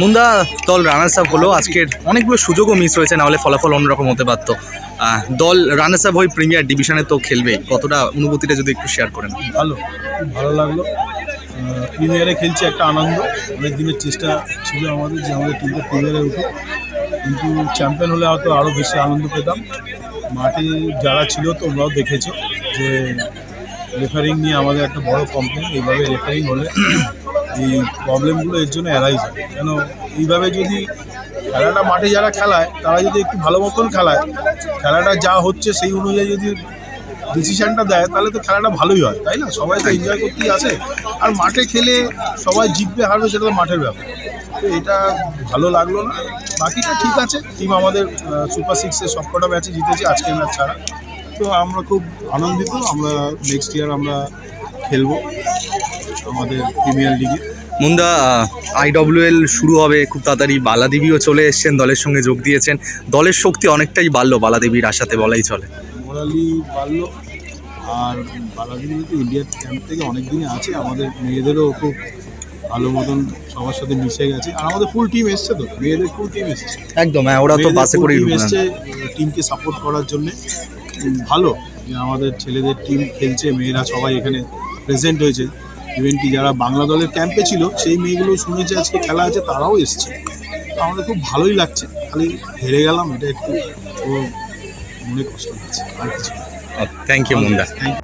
মুন্দা, দল runners up হলো। আজকের অনেকগুলো সুযোগও মিস হয়েছে, নাহলে ফলাফল অন্যরকম হতে পারতো। দল রানার্স আপ হয়ে প্রিমিয়ার ডিভিশনে তো খেলবে। কতটা অনুভূতিটা যদি একটু শেয়ার করেন? ভালো ভালো লাগল। প্রিমিয়ারে খেলছি একটা আনন্দ। অনেক দিনের চেষ্টা ছিল আমাদের যে আমাদের টিমটা প্রিমিয়ারে উঠুক। কিন্তু চ্যাম্পিয়ন হলে হয়তো আরও বেশি আনন্দ পেতাম। মাঠে যারা ছিল তো তোমরাও দেখেছ যে রেফারিং নিয়ে আমাদের একটা বড় কমপ্লেন এইভাবে রেফারিং হলে এই প্রবলেমগুলো এর জন্য এড়াই যায়। কেন? এইভাবে যদি খেলাটা মাঠে যারা খেলায়, তারা যদি একটু ভালো মতন খেলায়, খেলাটা যা হচ্ছে সেই অনুযায়ী যদি ডিসিশানটা দেয়, তাহলে তো খেলাটা ভালোই হয়, তাই না? সবাই তো এনজয় করতেই আসে। আর মাঠে খেলে সবাই জিতবে, হারবে, সেটা তো মাঠের ব্যাপার। তো এটা ভালো লাগল না। বাকিটা ঠিক আছে। টিম আমাদের সুপার সিক্সের সবকটা ম্যাচে জিতেছে, আজকের ম্যাচ ছাড়া। তো আমরা খুব আনন্দিত। আমরা নেক্সট ইয়ার আমরা খেলব। আমাদের প্রিমিয়ার লিগে। মুন্দা আইডব্লিউএল শুরু হবে খুব তাড়াতাড়ি বালাদেবীও চলে এসেছেন দলের সঙ্গে যোগ দিয়েছেন। দলের শক্তি অনেকটাই বাড়লো বালাদেবীর আশাতে বলাই চলে। মোরালি বাড়লো আর বালাদিন তো ইন্ডিয়ার ক্যাম্প থেকে অনেক দিনে আছে আমাদের মেয়েদেরও খুব ভালো মতন সবার সাথে মিশে গেছে আর আমাদের ফুল টিম এসছে তো মেয়েদের ফুল টিম এসছে। একদম হ্যাঁ ওরা তো বাসে করে এসছে টিমকে সাপোর্ট করার জন্য। ভালো যে আমাদের ছেলেদের টিম খেলছে মেয়েরা সবাই এখানে প্রেজেন্ট হয়েছে। ইভেন কি যারা বাংলা দলের ক্যাম্পে ছিল সেই মেয়েগুলো শুনেছে আজকে খেলা আছে তারাও এসছে। আমাদের খুব ভালোই লাগছে। খালি হেরে গেলাম এটা একটু মনে কষ্ট লাগছে আর কিছু থ্যাংক ইউ মুন্দা থ্যাংক ইউ